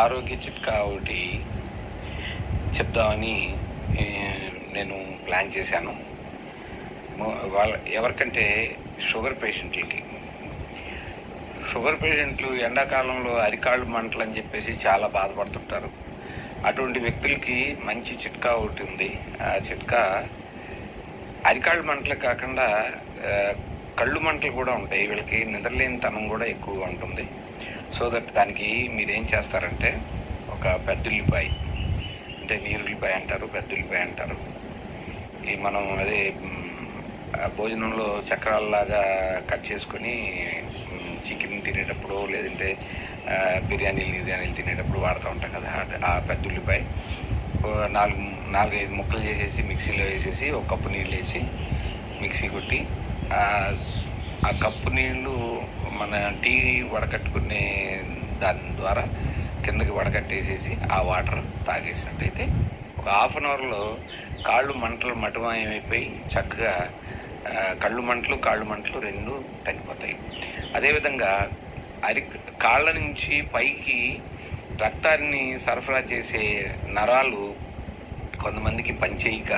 ఆరోగ్య చిట్కా ఒకటి చెప్దామని నేను ప్లాన్ చేశాను. వాళ్ళ ఎవరికంటే షుగర్ పేషెంట్లకి. షుగర్ పేషెంట్లు ఎండాకాలంలో అరికాళ్ళు మంటలు అని చెప్పేసి చాలా బాధపడుతుంటారు. అటువంటి వ్యక్తులకి మంచి చిట్కా ఒకటి ఉంది. ఆ చిట్కా అరికాళ్ళు మంటలు కాకుండా కళ్ళు మంటలు కూడా ఉంటాయి. వీళ్ళకి నిద్రలేని తనం కూడా ఎక్కువగా ఉంటుంది. సో దట్ దానికి మీరు ఏం చేస్తారంటే ఒక పెద్ద ఉల్లిపాయ అంటే నీరు ఉల్లిపాయ అంటారు పెద్ద ఉల్లిపాయ అంటారు. ఈ మనం అదే భోజనంలో చక్రాలలాగా కట్ చేసుకొని చికెన్ తినేటప్పుడు లేదంటే బిర్యానీలు బిర్యానీలు తినేటప్పుడు వాడుతూ ఉంటాం కదా ఆ- పెద్ద ఉల్లిపాయ. నాలుగు నాలుగైదు ముక్కలు చేసేసి మిక్సీలో వేసేసి ఒక కప్పు నీళ్ళు వేసి మిక్సీ కొట్టి ఆ కప్పు నీళ్ళు మన టీ వడకట్టుకునే దాని ద్వారా కిందకి వడకట్టేసేసి ఆ వాటర్ తాగేసినట్టయితే ఒక హాఫ్ అన్ అవర్లో కాళ్ళు మంటలు మటుమాయమైపోయి చక్కగా కళ్ళు మంటలు కాళ్ళు మంటలు రెండు తగ్గిపోతాయి. అదేవిధంగా అరి కాళ్ళ నుంచి పైకి రక్తాన్ని సరఫరా చేసే నరాలు కొంతమందికి పనిచేయక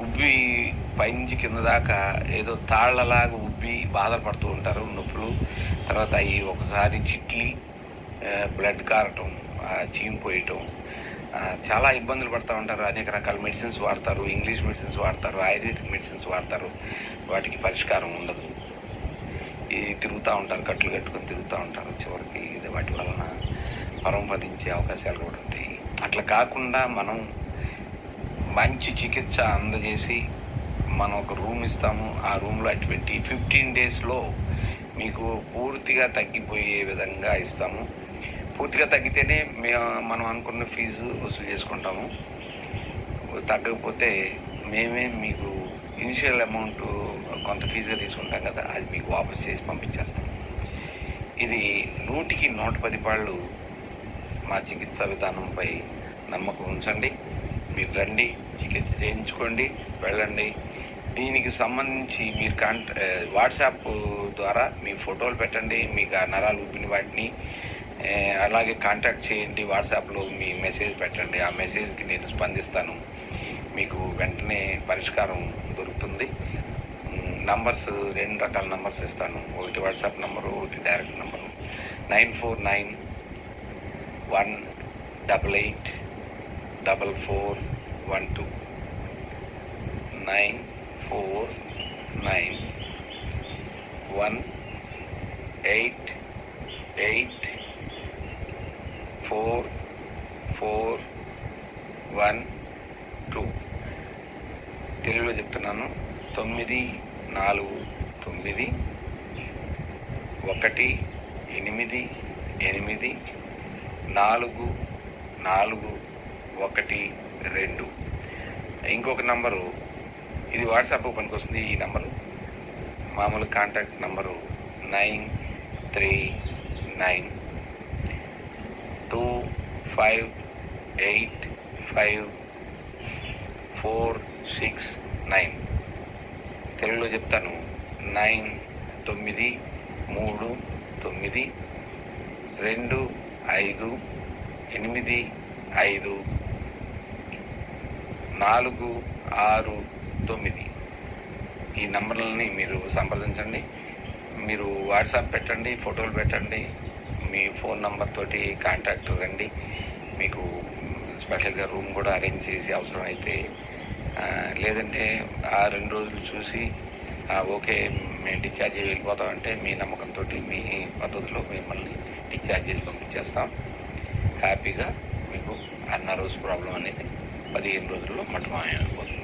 ఉబ్బి పైనుంచి కింద దాకా ఏదో తాళ్ళలాగా ఉబ్బి బాధపడుతూ ఉంటారు నొప్పులు. తర్వాత అవి ఒకసారి చిట్లి బ్లడ్ కారటం ఆ, చీమిపోయటం చాలా ఇబ్బందులు పడుతూ ఉంటారు. అనేక రకాల మెడిసిన్స్ వాడతారు. ఇంగ్లీష్ మెడిసిన్స్ వాడతారు. ఆయుర్వేదిక్ మెడిసిన్స్ వాడతారు. వాటికి పరిష్కారం ఉండదు. ఇది తిరుగుతూ ఉంటారు కట్లు కట్టుకొని తిరుగుతూ ఉంటారు. చివరికి ఇది వాటి వలన పరంపరించే అవకాశాలు కూడా ఉంటాయి. అట్లా కాకుండా మనం మంచి చికిత్స అందజేసి మనం ఒక రూమ్ ఇస్తాము. ఆ రూమ్లో అటువంటి ఫిఫ్టీన్ డేస్లో మీకు పూర్తిగా తగ్గిపోయే విధంగా ఇస్తాము. పూర్తిగా తగ్గితేనే మేము మనం అనుకున్న ఫీజు వసూలు చేసుకుంటాము. తగ్గకపోతే మేమే మీకు ఇనిషియల్ అమౌంట్ కొంత ఫీజుగా తీసుకుంటాం కదా అది మీకు వాపస్ చేసి పంపించేస్తాం. ఇది నూటికి నూట పది పాళ్ళు మా చికిత్సా విధానంపై నమ్మకం ఉంచండి. మీరు రండి చికిత్స చేయించుకోండి వెళ్ళండి. దీనికి సంబంధించి మీరు కాంట వాట్సాప్ ద్వారా మీ ఫోటోలు పెట్టండి మీకు ఆ నరాలు ఊపిన వాటిని అలాగే కాంటాక్ట్ చేయండి వాట్సాప్లో మీ మెసేజ్ పెట్టండి. ఆ మెసేజ్కి నేను స్పందిస్తాను. మీకు వెంటనే పరిష్కారం దొరుకుతుంది. నంబర్స్ రెండు రకాల నంబర్స్ ఇస్తాను. ఒకటి వాట్సాప్ నంబరు ఒకటి direct number. Nine four nine one double eight double four one two. Nine four nine one eight eight four four one two తెలుగులో చెప్తున్నాను. తొమ్మిది నాలుగు తొమ్మిది ఒకటి ఎనిమిది ఎనిమిది నాలుగు నాలుగు ఒకటి రెండు. ఇంకొక నంబరు ఇది వాట్సాప్ పనికొస్తుంది ఈ నెంబరు. మామూలు contact number nine three nine two five eight five four six nine. తెలుగులో చెప్తాను. నైన్ తొమ్మిది మూడు తొమ్మిది రెండు ఐదు ఎనిమిది ఐదు నాలుగు ఆరు తొమ్మిది. ఈ నంబర్లని మీరు సంప్రదించండి. మీరు వాట్సాప్ పెట్టండి ఫోటోలు పెట్టండి. మీ ఫోన్ నంబర్ తోటి కాంటాక్ట్ రండి. మీకు స్పెషల్గా రూమ్ కూడా అరేంజ్ చేసి అవసరమైతే లేదంటే ఆ రెండు రోజులు చూసి ఓకే మేము డిశ్చార్జ్ వెళ్ళిపోతామంటే మీ నమ్మకంతో మీ పద్ధతిలో మిమ్మల్ని డిశ్చార్జ్ చేసి పంపించేస్తాం. హ్యాపీగా మీకు అన్న రోజు ప్రాబ్లం అనేది పదిహేను రోజుల్లో మటుమాయమైపోతుంది.